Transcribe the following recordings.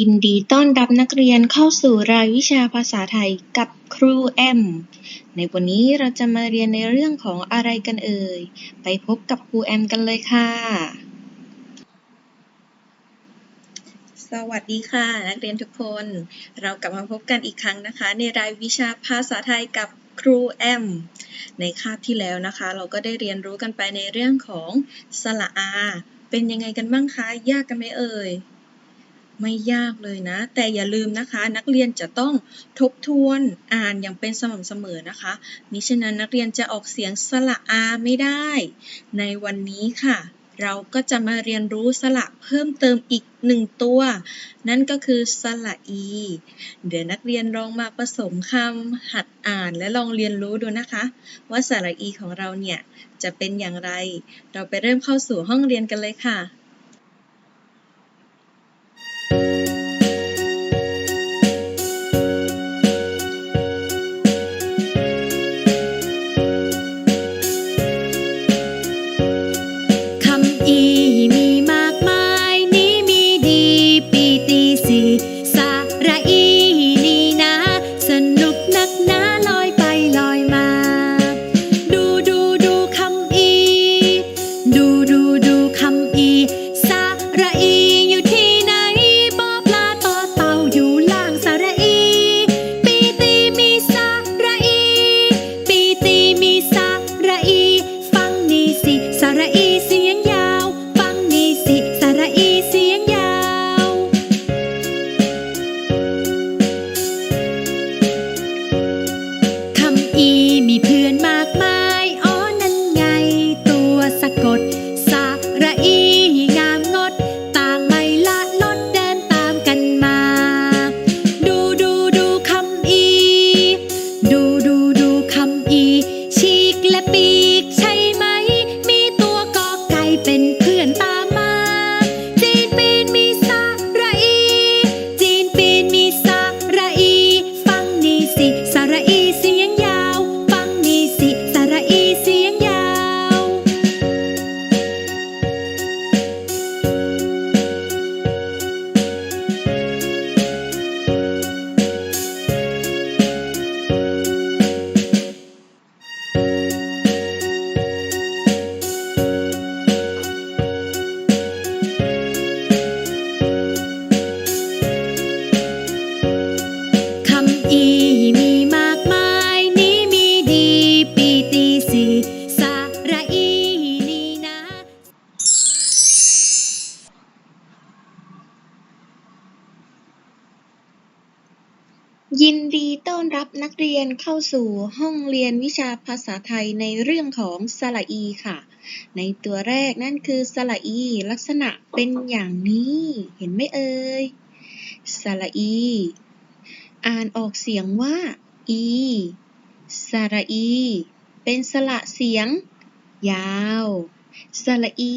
ยินดีต้อนรับนักเรียนเข้าสู่รายวิชาภาษาไทยกับครูแอม ในวันนี้เราจะมาเรียนในเรื่องของอะไรกันเอ่ย ไปพบกับครูแอมกันเลยค่ะ สวัสดีค่ะ นักเรียนทุกคน เรากลับมาพบกันอีกครั้งนะคะ ในรายวิชาภาษาไทยกับครูแอม ในคาบที่แล้วนะคะ เราก็ได้เรียนรู้กันไปในเรื่องของสระอา เป็นยังไงกันบ้างคะ ยากกันไหมเอ่ย ไม่ยากเลยนะ แต่อย่าลืมนะคะ นักเรียนจะต้องทบทวนอ่านอย่างเป็นสม่ำเสมอนะคะมิฉะนั้นนักเรียนจะออกเสียงสระอาไม่ได้ ในวันนี้ค่ะ เราก็จะมาเรียนรู้สระเพิ่มเติมอีกหนึ่งตัว นั่นก็คือสระอี เดี๋ยวนักเรียนลองมาผสมคำหัดอ่านและลองเรียนรู้ดูนะคะ ว่าสระอีของเราเนี่ยจะเป็นอย่างไร เราไปเริ่มเข้าสู่ห้องเรียนกันเลยค่ะ ยินดีต้อนรับนักเรียนเข้าสู่ห้องเรียนวิชาภาษาไทยในเรื่องของสระอีค่ะ ในตัวแรกนั่นคือสระอีลักษณะเป็นอย่างนี้ เห็นไหมเอ่ยสระอี อ่านออกเสียงว่า อีสระอี เป็นสระเสียง ยาวสระอี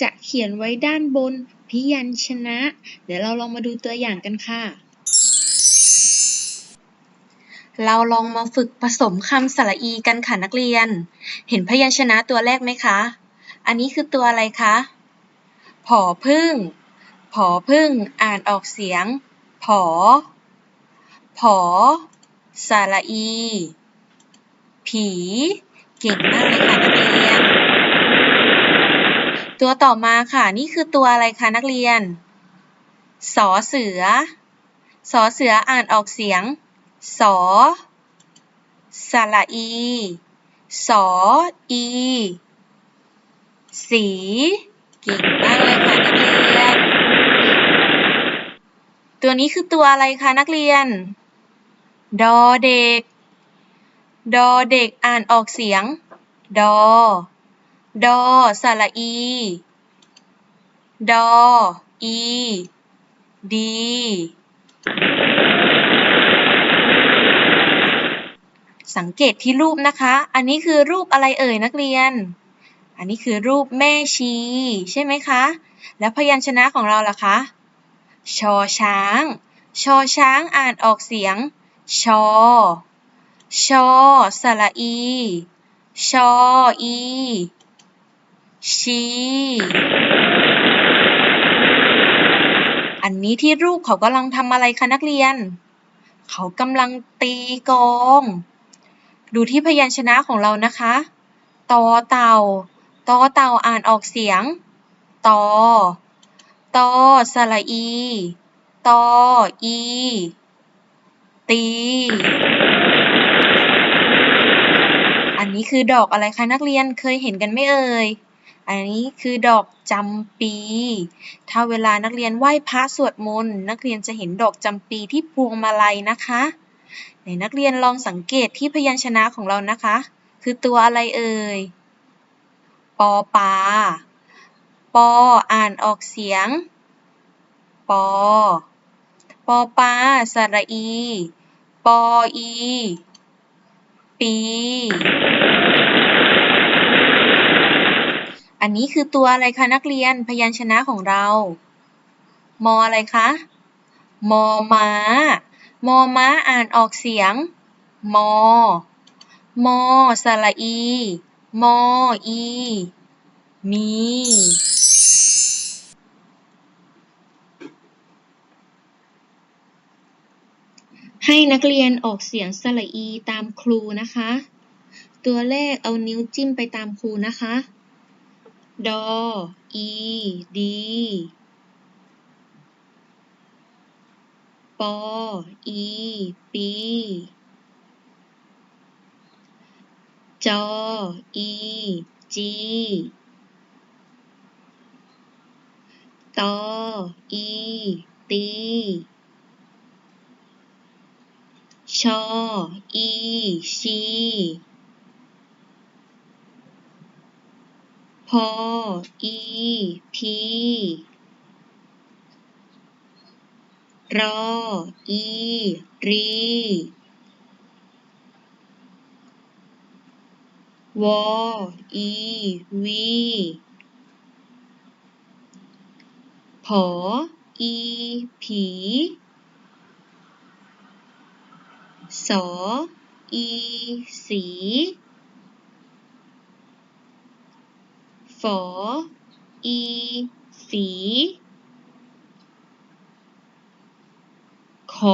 จะเขียนไว้ด้านบนพยัญชนะ เดี๋ยวเราลองมาดูตัวอย่างกันค่ะ เราลองมาฝึกผสมคำสระอีกันค่ะนักเรียน เห็นพยัญชนะตัวแรกไหมคะ อันนี้คือตัวอะไรคะ ผอพึ่ง ผอพึ่ง อ่านออกเสียง ผอ ผอ สระอี ผี เก่งมากเลยค่ะนักเรียน ตัวต่อมาค่ะ นี่คือตัวอะไรคะนักเรียน สอเสือ สอเสืออ่านออกเสียง สอสระอี สออี สีเก่งมากเลยค่ะนักเรียน ตัวนี้คือตัวอะไรคะนักเรียน ดอเด็ก ดอเด็กอ่านออกเสียง ดอ ดอสระอี ดอ อี ดี สังเกตที่รูปนะคะ อันนี้คือรูปอะไรเอ่ยนักเรียน อันนี้คือรูปแม่ชี ใช่ไหมคะ แล้วพยัญชนะของเราล่ะคะ ชอช้าง ชอช้างอ่านออกเสียง ชอ ชอสระอี ชออี ชีอันนี้ที่รูปเขากำลังทำอะไรคะนักเรียน เขากำลังตีกอง ดูที่พยัญชนะของเรานะคะ ตอเต่า ตอเต่าอ่านออกเสียง ตอ ตอสระอี ตอ อี ตี อันนี้คือดอกอะไรคะนักเรียน เคยเห็นกันไหมเอ่ย อันนี้คือดอกจำปี ถ้าเวลานักเรียนไหว้พระสวดมนต์นักเรียนจะเห็นดอกจำปีที่พวงมาลัยนะคะ ไหนนักเรียนลองสังเกตที่พยัญชนะของเรานะคะ คือตัวอะไรเอ่ย ปอปา ปออ่านออกเสียง ปอ ปอปาสระอี ปออี ปีอันนี้คือตัวอะไรคะนักเรียนพยัญชนะของเรา มออะไรคะ มอม้า มอม้าอ่านออกเสียง มอ มอสระอี มออี มี ให้นักเรียนออกเสียงสระอีตามครูนะคะ ตัวแรกเอานิ้วจิ้มไปตามครูนะคะ ดอ อี ดี ปอ อีปี จอ อีจีตอ อี ตี ชอ อี ชี พอ อี พี รอ อี รี วอ อี วี ผอ อี ผี สอ อี สี ฝอ อีฝี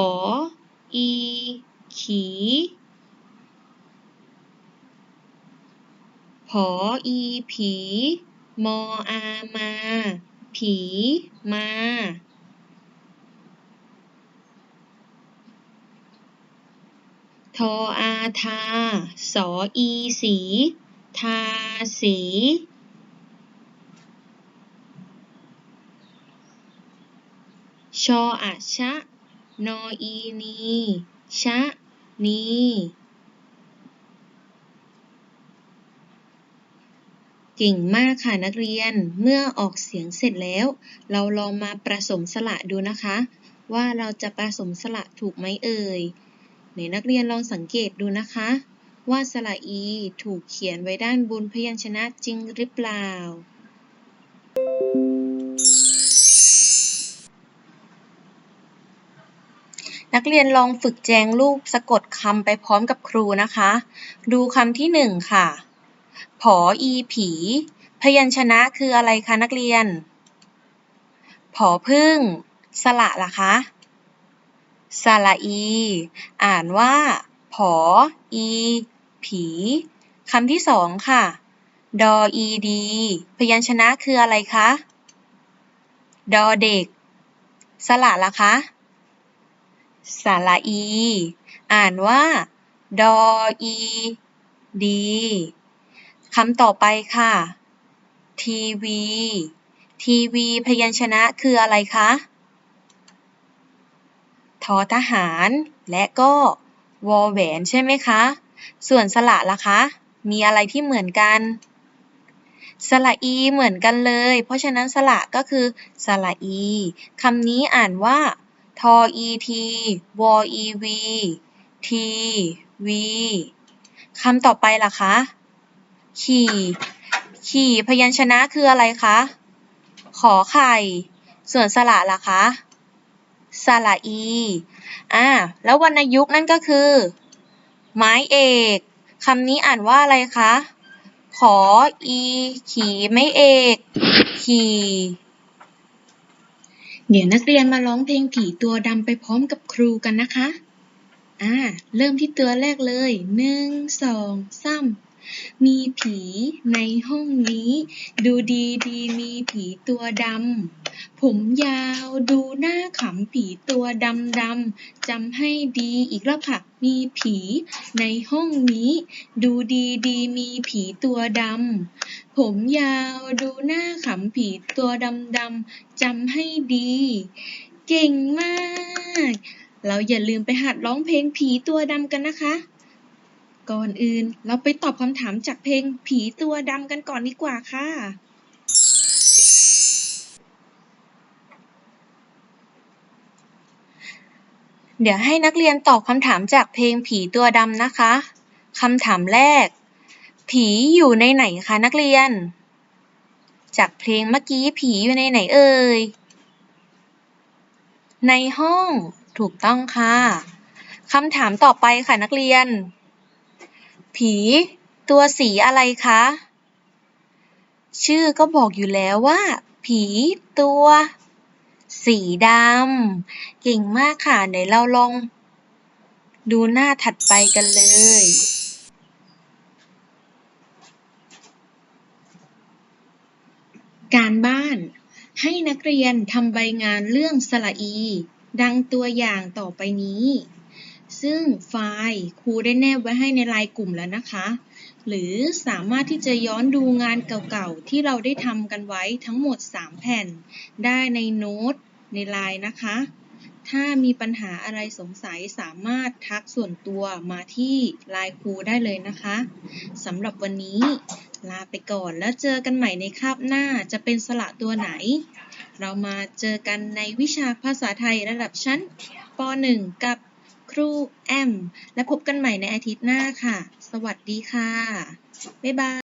อ อี ขี ผอ อี ผี มอ อา มา ผี มา ทอ อา ทา สอ อี สี ทา สีชออะชะ นออีนี ชะ นี เก่งมากค่ะนักเรียน เมื่อออกเสียงเสร็จแล้ว เราลองมาประสมสระดูนะคะ ว่าเราจะประสมสระถูกไหมเอ่ยไหนนักเรียนลองสังเกตดูนะคะ ว่าสระอีถูกเขียนไว้ด้านบนพยัญชนะจริงหรือเปล่า นักเรียนลองฝึกแจงรูปสะกดคำไปพร้อมกับครูนะคะ ดูคำที่หนึ่งค่ะ ผออีผี พยัญชนะคืออะไรคะนักเรียน ผอพึ่งสระล่ะคะสระอี อ่านว่า ผออี ผีคำที่สองค่ะ ดออีดี พยัญชนะคืออะไรคะ ดอเด็กสระล่ะคะ สระอี อ่านว่า ดออี ดีคำต่อไปค่ะ ทีวี ทีวีพยัญชนะคืออะไรคะทอทหาร และก็วอแหวนใช่ไหมคะ ส่วนสระล่ะคะ มีอะไรที่เหมือนกัน สระอีเหมือนกันเลย เพราะฉะนั้นสระก็คือสระอีคำนี้อ่านว่า ทออีทีวอีวีทีวีคำต่อไปล่ะคะ ขี่ ขี่พยัญชนะคืออะไรคะ ขอไข่ ส่วนสระล่ะคะ สระอี อ่า แล้ววรรณยุกต์นั่นก็คือ ไม้เอก คำนี้อ่านว่าอะไรคะ ขออี ขี่ ไม่เอก ขี่ เดี๋ยวนักเรียนมาร้องเพลงผีตัวดำไปพร้อมกับครูกันนะคะ อ่า เริ่มที่ตัวแรกเลย หนึ่ง สองสาม มีผีในห้องนี้ ดูดีดีมีผีตัวดำ ผมยาวดูหน้าขำผีตัวดำดำจำให้ดีอีกรอบค่ะ มีผีในห้องนี้ ดูดีดีมีผีตัวดำ ผมยาวดูหน้าขำผีตัวดำดำจำให้ดี เก่งมาก เราอย่าลืมไปหัดร้องเพลงผีตัวดำกันนะคะ ก่อนอื่น เราไปตอบคำถามจากเพลงผีตัวดำกันก่อนดีกว่าค่ะ เดี๋ยวให้นักเรียนตอบคำถามจากเพลงผีตัวดำนะคะคำถามแรก ผีอยู่ในไหนคะนักเรียน จากเพลงเมื่อกี้ผีอยู่ในไหนเอ่ย ในห้องถูกต้องค่ะคำถามต่อไปค่ะนักเรียน ผีตัวสีอะไรคะ ชื่อก็บอกอยู่แล้วว่า ผีตัว สีดำ เก่งมากค่ะไหนเราลอง ดูหน้าถัดไปกันเลยการบ้าน ให้นักเรียนทำใบงานเรื่องสระอี ดังตัวอย่างต่อไปนี้ ซึ่งไฟล์ครูได้แนบไว้ให้ในไลน์กลุ่มแล้วนะคะ หรือสามารถที่จะย้อนดูงานเก่าๆ ที่เราได้ทำกันไว้ทั้งหมด 3 แผ่น ได้ในโน้ตในไลน์นะคะ ถ้ามีปัญหาอะไรสงสัยสามารถทักส่วนตัวมาที่ไลน์ครูได้เลยนะคะสำหรับวันนี้ลาไปก่อนแล้วเจอกันใหม่ในคาบหน้าจะเป็นสระตัวไหน เรามาเจอกันในวิชาภาษาไทยระดับชั้นป .1 กับ ครูแอม และพบกันใหม่ในอาทิตย์หน้าค่ะ สวัสดีค่ะ บ๊ายบาย